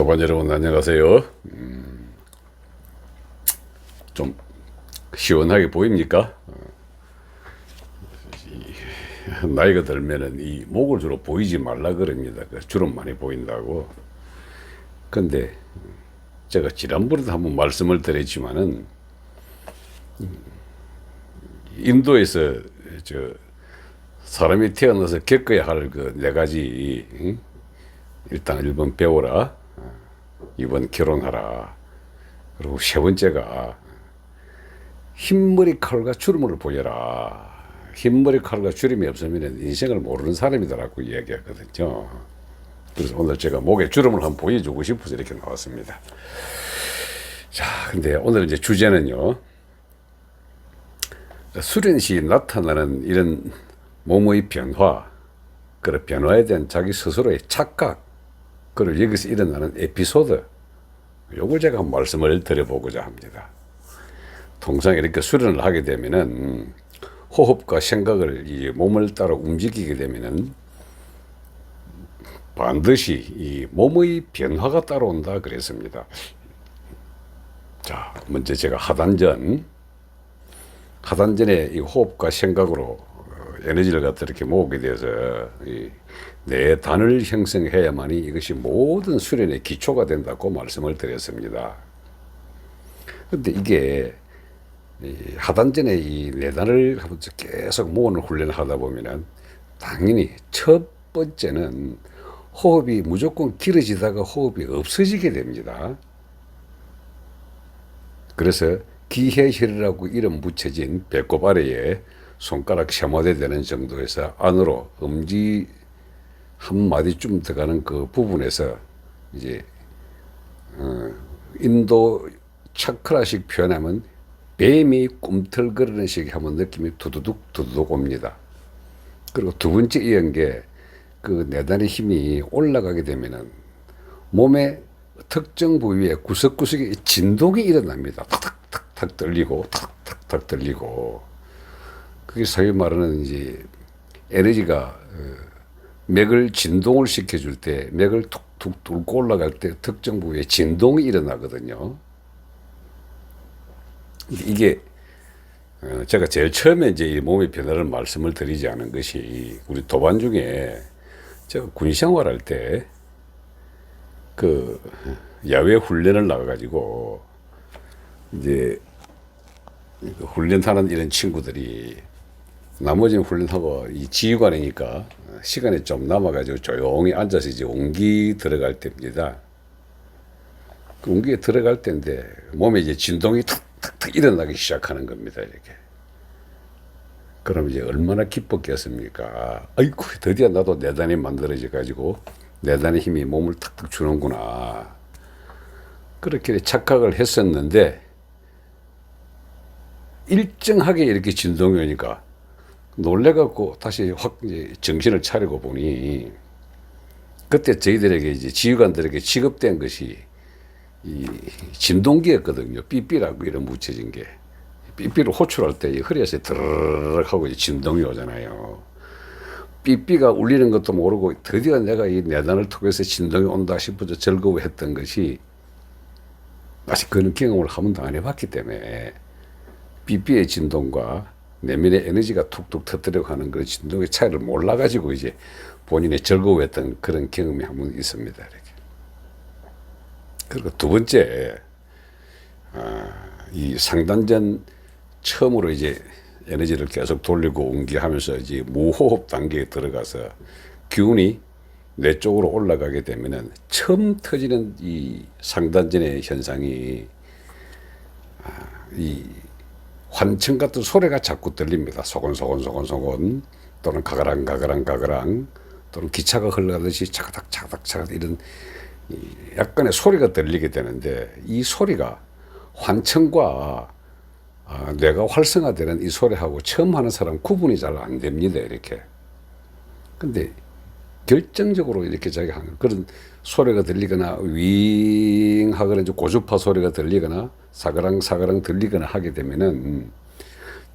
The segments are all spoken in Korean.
도반 여러분 안녕하세요. 음, 좀 시원하게 보입니까? 어, 이, 나이가 들면은 이 목을 주로 보이지 말라 그럽니다. 그 주름 많이 보인다고. 근데 제가 지난번에도 한번 말씀을 드렸지만은 음, 인도에서 저 사람이 태어나서 겪어야 할 그 네 가지 응? 일단 1번 배워라. 2번 결혼하라. 그리고 세 번째가 흰머리 칼과 주름을 보여라. 흰머리 칼과 주름이 없으면 인생을 모르는 사람이다라고 이야기하거든요. 그래서 오늘 제가 목에 주름을 한번 보여주고 싶어서 이렇게 나왔습니다. 자, 근데 오늘 이제 주제는요. 수련시 나타나는 이런 몸의 변화, 그런 변화에 대한 자기 스스로의 착각, 그리고 여기서 일어나는 에피소드, 요걸 제가 말씀을 드려보고자 합니다. 통상 이렇게 수련을 하게 되면은 호흡과 생각을 이 몸을 따라 움직이게 되면은 반드시 이 몸의 변화가 따라온다 그랬습니다. 자, 먼저 제가 하단전, 하단전에 이 호흡과 생각으로 어, 에너지를 갖다 이렇게 모으게 돼서 이 내 단을 형성해야만이 이것이 모든 수련의 기초가 된다고 말씀을 드렸습니다. 근데 이게 이 하단전에 이 내단을 하면서 계속 모으는 훈련을 하다 보면은 당연히 첫 번째는 호흡이 무조건 길어지다가 호흡이 없어지게 됩니다. 그래서 기해혈이라고 이름 붙여진 배꼽 아래에 손가락 세마디 되는 정도에서 안으로 엄지 한 마디쯤 들어가는 그 부분에서 이제 어, 인도 차크라식 표현하면 뱀이 꿈틀거리는 식의 하면 느낌이 두두둑 두두둑 옵니다. 그리고 두 번째 이은 게그 내단의 힘이 올라가게 되면은 몸의 특정 부위에 구석구석에 진동이 일어납니다. 탁탁탁탁 들리고 탁탁탁 들리고 그게 소위 말하는 이제 에너지가 어, 맥을 진동을 시켜줄 때 맥을 툭툭 뚫고 올라갈 때 특정 부위에 진동이 일어나거든요. 이게 어, 제가 제일 처음에 이제 이 몸의 변화를 말씀을 드리지 않은 것이 우리 도반 중에 제가 군 생활할 때 그 야외 훈련을 나가가지고 이제 그 훈련하는 이런 친구들이 나머지는 훈련하고 이 지휘관이니까 시간이 좀 남아가지고 조용히 앉아서 이제 온기 들어갈 때입니다. 그 온기에 들어갈 때인데 몸에 이제 진동이 탁탁탁 일어나기 시작하는 겁니다. 이렇게. 그럼 이제 얼마나 기뻤겠습니까? 아이고 드디어 나도 내단이 만들어져 가지고 내단의 힘이 몸을 탁탁 주는구나. 그렇게 착각을 했었는데 일정하게 이렇게 진동이 오니까 놀래갖고 다시 확 정신을 차리고 보니 그때 저희들에게 이제 지휘관들에게 취급된 것이 이 진동기였거든요. 삐삐라고 이름 붙여진 게. 삐삐를 호출할 때 이 허리에서 드르륵 하고 이제 진동이 오잖아요. 삐삐가 울리는 것도 모르고 드디어 내가 이 내단을 통해서 진동이 온다 싶어서 즐거워했던 것이 아직 그런 경험을 한 번도 안 해봤기 때문에 삐삐의 진동과 내면의 에너지가 툭툭 터뜨려 가는 그런 진동의 차이를 몰라가지고 이제 본인의 즐거워했던 그런 경험이 한 번 있습니다. 이렇게. 그리고 두 번째, 아, 이 상단전 처음으로 이제 에너지를 계속 돌리고 옮기하면서 이제 무호흡 단계에 들어가서 기운이 뇌 쪽으로 올라가게 되면은 처음 터지는 이 상단전의 현상이 아, 이 환청 같은 소리가 자꾸 들립니다. 소곤소곤 소곤소곤 또는 가가랑 가가랑 가가랑 또는 기차가 흘러가듯이 차가닥 차가닥 차가닥 이런 이 약간의 소리가 들리게 되는데 이 소리가 환청과 아, 뇌가 활성화되는 이 소리하고 처음 하는 사람 구분이 잘 안 됩니다. 이렇게. 근데 결정적으로 이렇게 자기 하는 그런 소리가 들리거나 윙 하거나 고주파 소리가 들리거나 사그랑 사그랑 들리거나 하게 되면은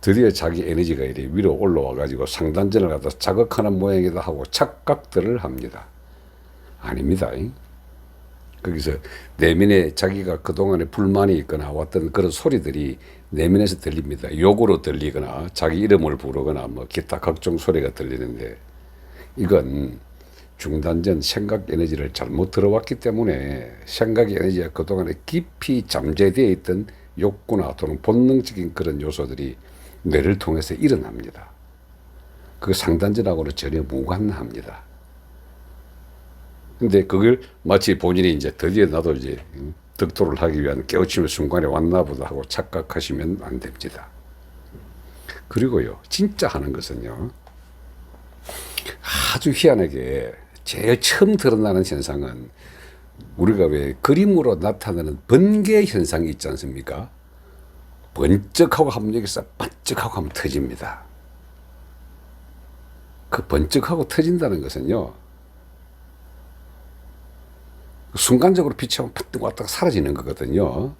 드디어 자기 에너지가 이래 위로 올라와 가지고 상단전을 갖다 자극하는 모양이다 하고 착각들을 합니다. 아닙니다. 거기서 내면에 자기가 그동안에 불만이 있거나 왔던 그런 소리들이 내면에서 들립니다. 욕으로 들리거나 자기 이름을 부르거나 뭐 기타 각종 소리가 들리는데 이건 중단전 생각 에너지를 잘못 들어왔기 때문에 생각 에너지가 그동안에 깊이 잠재되어 있던 욕구나 또는 본능적인 그런 요소들이 뇌를 통해서 일어납니다. 그 상단전하고는 전혀 무관합니다. 근데 그걸 마치 본인이 이제 드디어 나도 이제 득도를 하기 위한 깨우침의 순간에 왔나 보다 하고 착각하시면 안 됩니다. 그리고요, 진짜 하는 것은요, 아주 희한하게 제일 처음 드러나는 현상은 우리가 왜 그림으로 나타나는 번개 현상이 있지 않습니까? 번쩍하고 하면 여기서 반쩍하고 하면 터집니다. 그 번쩍하고 터진다는 것은요, 순간적으로 빛이 한번 팍 뜨고 왔다가 사라지는 거거든요.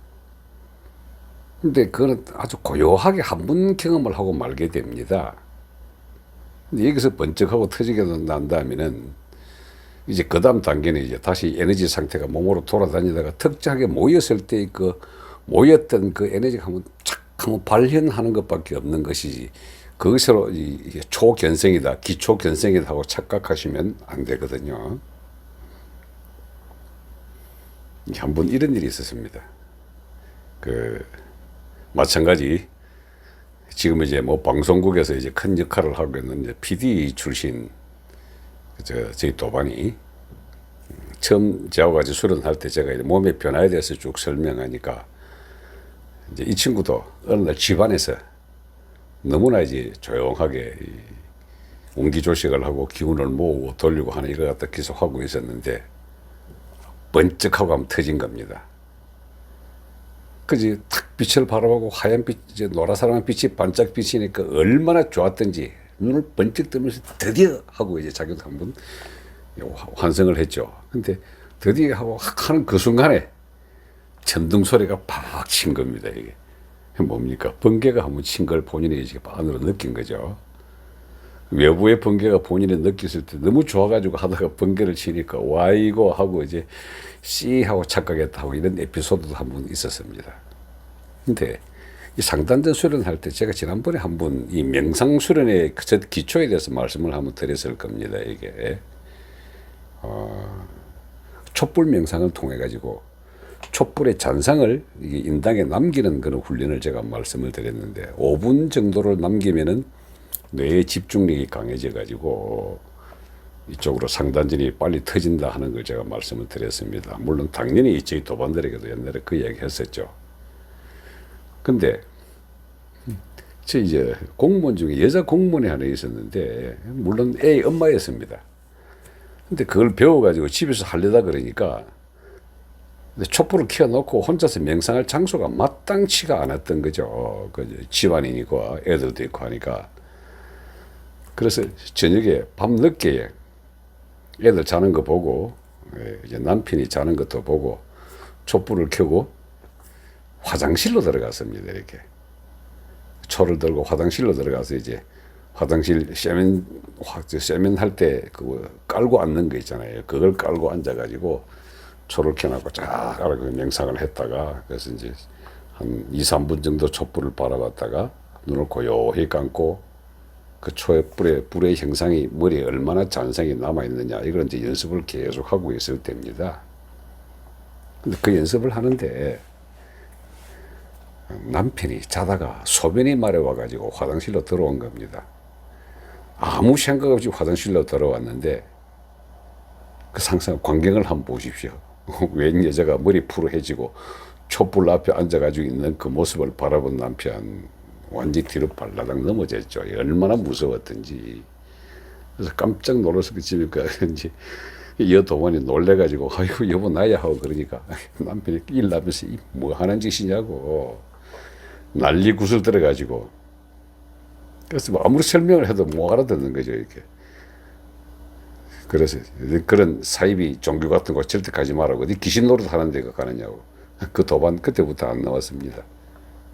근데 그거는 아주 고요하게 한 번 경험을 하고 말게 됩니다. 근데 여기서 번쩍하고 터지게 난 다음에는 이제 그 다음 단계는 이제 다시 에너지 상태가 몸으로 돌아다니다가 특정하게 모였을 때그 모였던 그 에너지가 한번 착 한번 발현하는 것밖에 없는 것이지 그것으로 이- 초견생이다 기초견생이다 하고 착각하시면 안 되거든요. 한 번 이런 일이 있었습니다. 그 마찬가지 지금 이제 뭐 방송국에서 이제 큰 역할을 하고 있는 이제 PD 출신 저 저희 도반이 처음 저하고 같이 수련할 때 제가 몸의 변화에 대해서 쭉 설명하니까 이제 이 친구도 어느 날 집안에서 너무나 이제 조용하게 이 옹기조식을 하고 기운을 모으고 돌리고 하는 이걸 갖다 계속 하고 있었는데 번쩍하고 하면 터진 겁니다. 그지 탁 빛을 바라보고 하얀 빛, 이제 노라사랑한 빛이 반짝 비치니까 얼마나 좋았던지 눈을 번쩍 뜨면서 드디어 하고 이제 자기도 한번 환성을 했죠. 근데 드디어 하고 확 하는 그 순간에 천둥 소리가 팍 친 겁니다. 이게 뭡니까? 번개가 한번 친 걸 본인이 이제 안으로 느낀 거죠. 외부의 번개가 본인이 느꼈을 때 너무 좋아가지고 하다가 번개를 치니까 와이고 하고 이제 씨 하고 착각했다 하고 이런 에피소드도 한 번 있었습니다. 근데 이 상단전 수련할 때 제가 지난번에 한 번 이 명상 수련의 그첫 기초에 대해서 말씀을 한번 드렸을 겁니다. 이게 어, 촛불 명상을 통해 가지고 촛불의 잔상을 인당에 남기는 그런 훈련을 제가 말씀을 드렸는데 5분 정도를 남기면은 뇌의 집중력이 강해져 가지고 이쪽으로 상단전이 빨리 터진다 하는 걸 제가 말씀을 드렸습니다. 물론 당연히 저희 도반들에게도 옛날에 그 이야기 했었죠. 근데 저 이제 공무원 중에 여자 공무원이 하나 있었는데 물론 애 엄마였습니다. 근데 그걸 배워가지고 집에서 하려다 그러니까 촛불을 켜놓고 혼자서 명상할 장소가 마땅치가 않았던 거죠. 그 집안이니까 애들도 있고 하니까. 그래서 저녁에 밤 늦게 애들 자는 거 보고 예, 이제 남편이 자는 것도 보고 촛불을 켜고 화장실로 들어갔습니다. 이렇게 초를 들고 화장실로 들어가서 이제 화장실 세면 세면 할 때 그거 깔고 앉는 거 있잖아요. 그걸 깔고 앉아가지고 초를 켜놓고 쫙 알아서 명상을 했다가 그래서 이제 한 2, 3분 정도 촛불을 바라봤다가 눈을 고요히 감고 그 초의 불의 불의 형상이 머리에 얼마나 잔상이 남아 있느냐 이걸 이제 연습을 계속 하고 있을 때입니다. 근데 그 연습을 하는데 남편이 자다가 소변이 마려워 가지고 화장실로 들어온 겁니다. 아무 생각 없이 화장실로 들어왔는데 그 상상 광경을 한번 보십시오. 웬 여자가 머리 푸르해지고 촛불 앞에 앉아가지고 있는 그 모습을 바라본 남편 완전히 뒤로 발라당 넘어졌죠. 얼마나 무서웠던지. 그래서 깜짝 놀라서 그 집에 가는지 여동원이 놀래가지고 아이고 여보 나야 하고 그러니까 남편이 일나면서 이뭐 하는 짓이냐고 난리 구슬 들어가지고 그래서 뭐 아무리 설명을 해도 못 알아듣는 거죠 이렇게. 그래서 그런 사이비 종교 같은 거 절대 가지 말라고 어디 귀신 노릇 하는 데가 가느냐고 그 도반 그때부터 안 나왔습니다.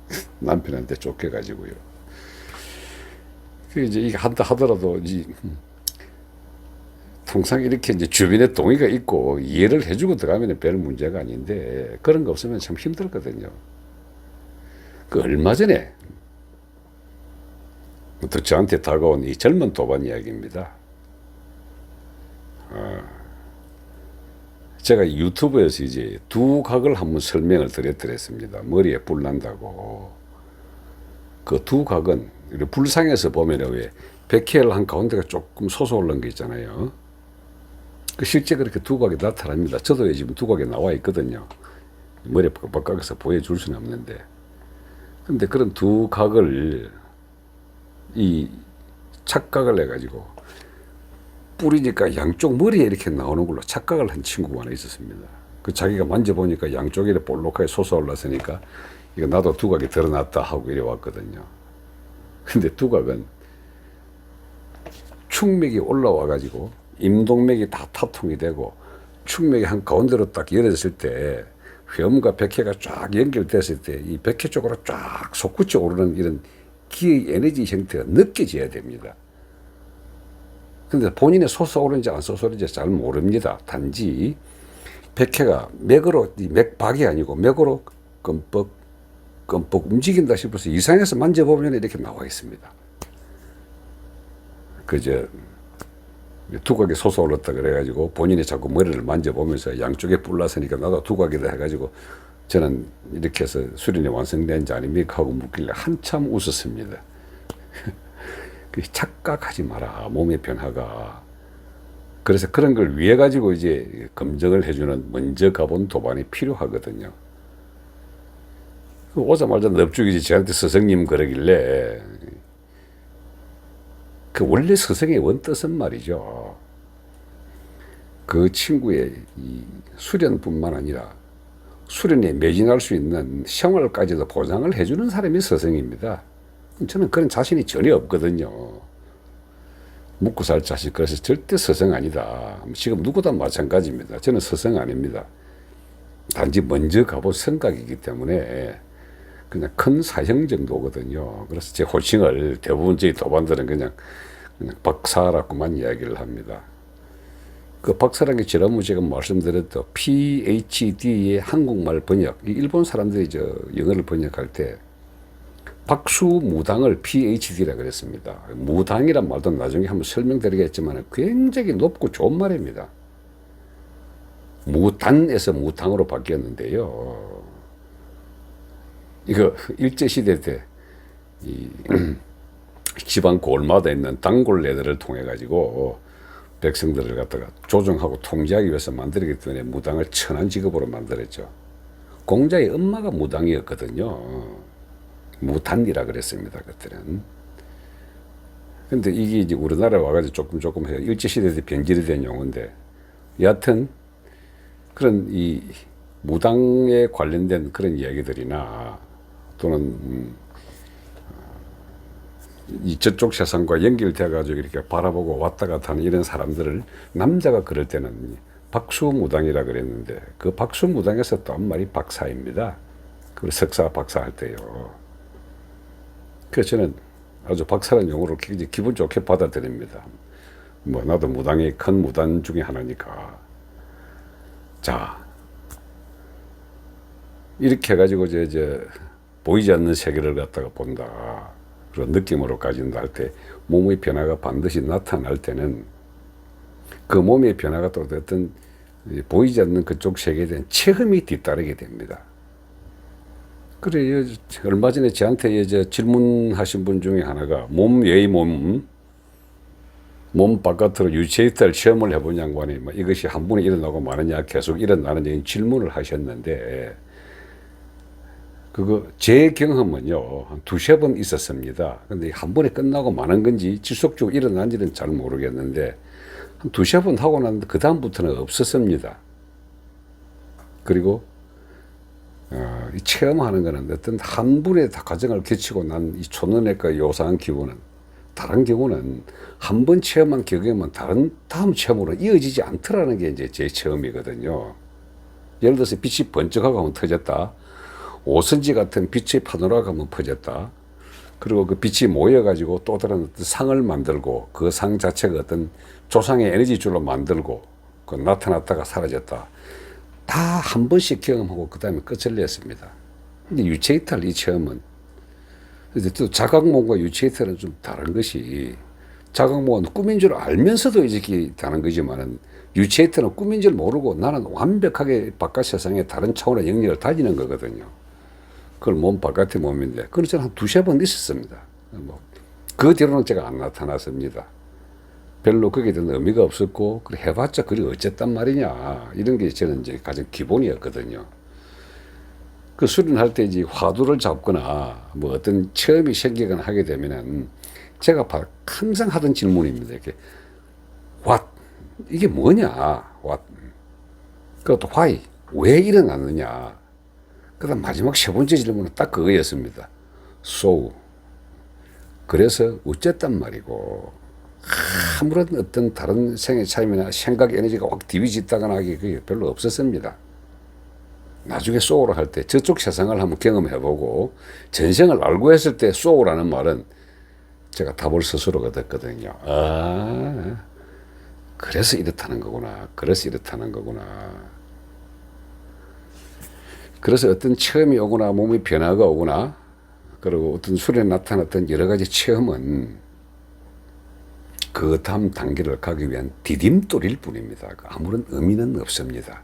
남편한테 쫓겨가지고요. 그 이제 이게 한다 하더라도 이 통상 이렇게 이제 주변에 동의가 있고 이해를 해주고 들어가면 별 문제가 아닌데 그런 거 없으면 참 힘들거든요. 그 얼마 전에 또 저한테 다가온 이 젊은 도반 이야기입니다. 어, 제가 유튜브에서 이제 두 각을 한번 설명을 드렸더랬습니다. 머리에 뿔 난다고. 그 두 각은 이렇게 불상에서 보면 왜 백혈 한 가운데가 조금 솟아오른 게 있잖아요. 그 실제 그렇게 두 각이 나타납니다. 저도 지금 두 각이 나와 있거든요. 머리 바깥에서 보여줄 수는 없는데. 근데 그런 두 각을 이 착각을 해가지고 뿌리니까 양쪽 머리에 이렇게 나오는 걸로 착각을 한 친구가 하나 있었습니다. 그 자기가 만져보니까 양쪽에 볼록하게 솟아올랐으니까 이거 나도 두각이 드러났다 하고 이래 왔거든요. 근데 두각은 축맥이 올라와 가지고 임동맥이 다 타통이 되고 축맥이 한 가운데로 딱 열어졌을 때 회음과 백회가 쫙 연결됐을 때 이 백회 쪽으로 쫙 솟구쳐 오르는 이런 기의 에너지 형태가 느껴져야 됩니다. 근데 본인의 솟아오르는지 안 솟아오르는지 잘 모릅니다. 단지 백회가 맥으로 이 맥박이 아니고 맥으로 끔뻑 끔뻑 움직인다 싶어서 이상해서 만져보면 이렇게 나와 있습니다. 그저 두각이 솟아올랐다 그래가지고 본인이 자꾸 머리를 만져보면서 양쪽에 뿔났으니까 나도 두각이다 해가지고 저는 이렇게 해서 수련이 완성된 지 아닙니까 하고 묻길래 한참 웃었습니다. 그 착각하지 마라 몸의 변화가 그래서 그런 걸 위해 가지고 이제 검증을 해주는 먼저 가본 도반이 필요하거든요. 그 오자마자 넙죽이지 저한테 스승님 그러길래 그 원래 스승의 원뜻은 말이죠. 그 친구의 이 수련뿐만 아니라 수련에 매진할 수 있는 생활까지도 보장을 해주는 사람이 스승입니다. 저는 그런 자신이 전혀 없거든요. 묵고 살 자식 그래서 절대 스승 아니다. 지금 누구도 마찬가지입니다. 저는 스승 아닙니다. 단지 먼저 가볼 생각이기 때문에 그냥 큰 사형 정도거든요. 그래서 제 호칭을 대부분 저희 도반들은 그냥, 그냥 박사라고만 이야기를 합니다. 그 박사라는 게 지난번 제가 말씀드렸던 PhD의 한국말 번역, 이 일본 사람들이 저 영어를 번역할 때 박수 무당을 PhD라 그랬습니다. 무당이란 말도 나중에 한번 설명드리겠지만 굉장히 높고 좋은 말입니다. 무단에서 무당으로 바뀌었는데요. 이거 일제시대 때, 이, 지방 골마다 있는 단골네들을 통해 가지고 백성들을 갖다가 조정하고 통제하기 위해서 만들기 때문에 무당을 천한 직업으로 만들었죠. 공자의 엄마가 무당이었거든요. 무단이라 그랬습니다. 그때는. 근데 이게 이제 우리나라에 와가지고 조금 조금 해요. 일제시대 때 변질이 된 용어인데 여하튼 그런 이 무당에 관련된 그런 이야기들이나 또는 음, 이 저쪽 세상과 연결돼 가지고 이렇게 바라보고 왔다 갔다 하는 이런 사람들을 남자가 그럴 때는 박수무당이라 그랬는데 그 박수무당에서 또 한 말이 박사입니다. 그 석사 박사 할 때요. 그래서 저는 아주 박사라는 용어로 굉장히 기분 좋게 받아들입니다. 뭐 나도 무당의 큰 무당 중에 하나니까. 자 이렇게 해가지고 이제, 이제 보이지 않는 세계를 갖다가 본다. 그런 느낌으로 가진다 할 때 몸의 변화가 반드시 나타날 때는 그 몸의 변화가 또 어떤 보이지 않는 그쪽 세계에 대한 체험이 뒤따르게 됩니다. 그래, 얼마 전에 저한테 이제 질문하신 분 중에 하나가 몸 외의 몸, 몸 바깥으로 유체이탈 체험을 해본 양반이 뭐 이것이 한 번에 일어나고 마느냐 계속 일어나느냐 질문을 하셨는데 그거 제 경험은요 한 두세 번 있었습니다. 근데 한 번에 끝나고 마는 건지 지속적으로 일어난지는 잘 모르겠는데 한 두세 번 하고 났는데 그 다음부터는 없었습니다. 그리고 어, 이 체험하는 거는 어떤 한 분의 다 과정을 거치고 난 이 초능력과 요사한 기분은 다른 경우는 한 번 체험한 경험은 다른 다음 체험으로 이어지지 않더라는 게 이제 제 체험이거든요. 예를 들어서 빛이 번쩍하고 하면 터졌다. 오선지 같은 빛의 파노라가 하면 퍼졌다. 그리고 그 빛이 모여가지고 또 다른 어떤 상을 만들고 그 상 자체가 어떤 조상의 에너지줄로 만들고 그 나타났다가 사라졌다. 다 한 번씩 경험하고 그 다음에 끝을 냈습니다. 근데 유체이탈 이 체험은 근데 또 자각몽과 유체이탈은 좀 다른 것이 자각몽은 꿈인 줄 알면서도 이렇게 다른 거지만은 유체이탈은 꿈인 줄 모르고 나는 완벽하게 바깥 세상에 다른 차원의 영역을 다니는 거거든요. 그걸 몸 바깥의 몸인데 그걸 저는 한 두세 번 있었습니다. 뭐, 그 뒤로는 제가 안 나타났습니다. 별로 거기에 대한 의미가 없었고 그래 해봤자 그리 어쨌단 말이냐 이런 게 저는 이제 가장 기본이었거든요. 그 수련할 때 이제 화두를 잡거나 뭐 어떤 체험이 생기거나 하게 되면은 제가 바- 항상 하던 질문입니다. 이렇게 what 이게 뭐냐 what 그것도 why 왜 일어났느냐 그 다음 마지막 세 번째 질문은 딱 그거였습니다. so 그래서 어쨌단 말이고 아무런 어떤 다른 생의 차이나 생각 에너지가 확 디비짓다거나 하기 그게 별로 없었습니다. 나중에 소우를 할 때 저쪽 세상을 한번 경험해보고 전생을 알고 했을 때 소우라는 말은 제가 답을 스스로 얻었거든요. 아, 그래서 이렇다는 거구나. 그래서 이렇다는 거구나. 그래서 어떤 체험이 오거나 몸의 변화가 오거나 그리고 어떤 술에 나타났던 여러 가지 체험은 그 다음 단계를 가기 위한 디딤돌일 뿐입니다. 그 아무런 의미는 없습니다.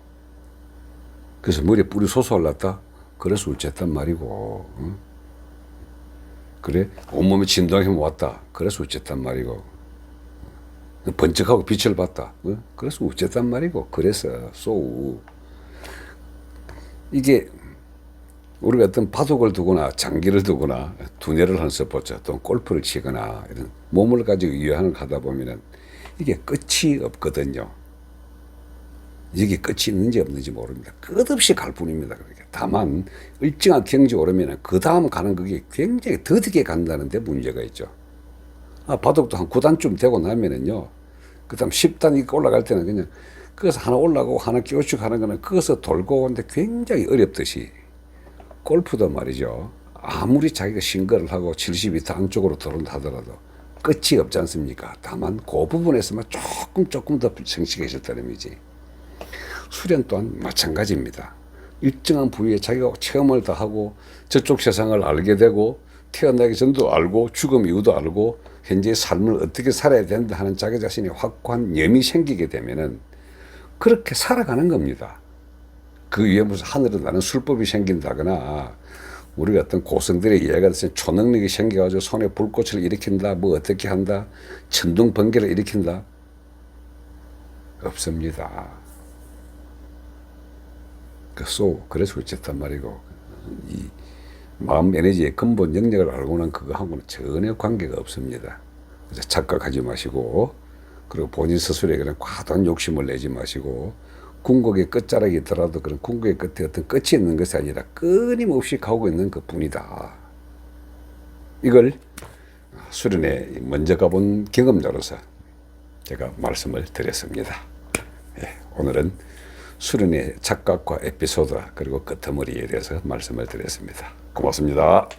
그래서 머리에 뿔이 솟아올랐다? 그래서 어쨌단 말이고, 응? 그래? 온몸에 진동이 왔다? 그래서 어쨌단 말이고, 번쩍하고 빛을 봤다? 응? 그래서 어쨌단 말이고, 그래서, 소우. 이게, 우리가 어떤 바둑을 두거나 장기를 두거나 두뇌를 하는 스포츠 또 골프를 치거나 이런 몸을 가지고 유한을 하다 보면은 이게 끝이 없거든요. 이게 끝이 있는지 없는지 모릅니다. 끝없이 갈 뿐입니다. 그렇게. 다만 일정한 경지 오르면 그 다음 가는 그게 굉장히 더디게 간다는 데 문제가 있죠. 아, 바둑도 한 9단쯤 되고 나면은요. 그 다음 10단 이렇게 올라갈 때는 그냥 그것서 하나 올라가고 하나 끼우치고 하는 거는 그것서 돌고 오는데 굉장히 어렵듯이 골프도 말이죠. 아무리 자기가 싱글을 하고 70m 안쪽으로 들어온다 하더라도 끝이 없지 않습니까? 다만 그 부분에서만 조금 조금 더 성실해질 따름이지. 수련 또한 마찬가지입니다. 일정한 부위에 자기가 체험을 다 하고 저쪽 세상을 알게 되고 태어나기 전도 알고 죽음 이후도 알고 현재의 삶을 어떻게 살아야 된다 하는 자기 자신이 확고한 염이 생기게 되면은 그렇게 살아가는 겁니다. 그 위에 무슨 하늘에 나는 술법이 생긴다거나 우리가 어떤 고성들의 됐을 때 초능력이 생겨가지고 손에 불꽃을 일으킨다 뭐 어떻게 한다 천둥 번개를 일으킨다 없습니다. 그 소, 그래서 어쨌단 말이고, 이 마음 에너지의 근본 영역을 알고는 그거하고는 전혀 관계가 없습니다. 그래서 착각하지 마시고, 그리고 본인 스스로에 그런 과도한 욕심을 내지 마시고, 궁극의 끝자락이 있더라도 그런 궁극의 끝에 어떤 끝이 있는 것이 아니라 끊임없이 가고 있는 것 뿐이다. 이걸 수련에 먼저 가본 경험자로서 제가 말씀을 드렸습니다. 예, 오늘은 수련의 착각과 에피소드 그리고 끄트머리에 대해서 말씀을 드렸습니다. 고맙습니다.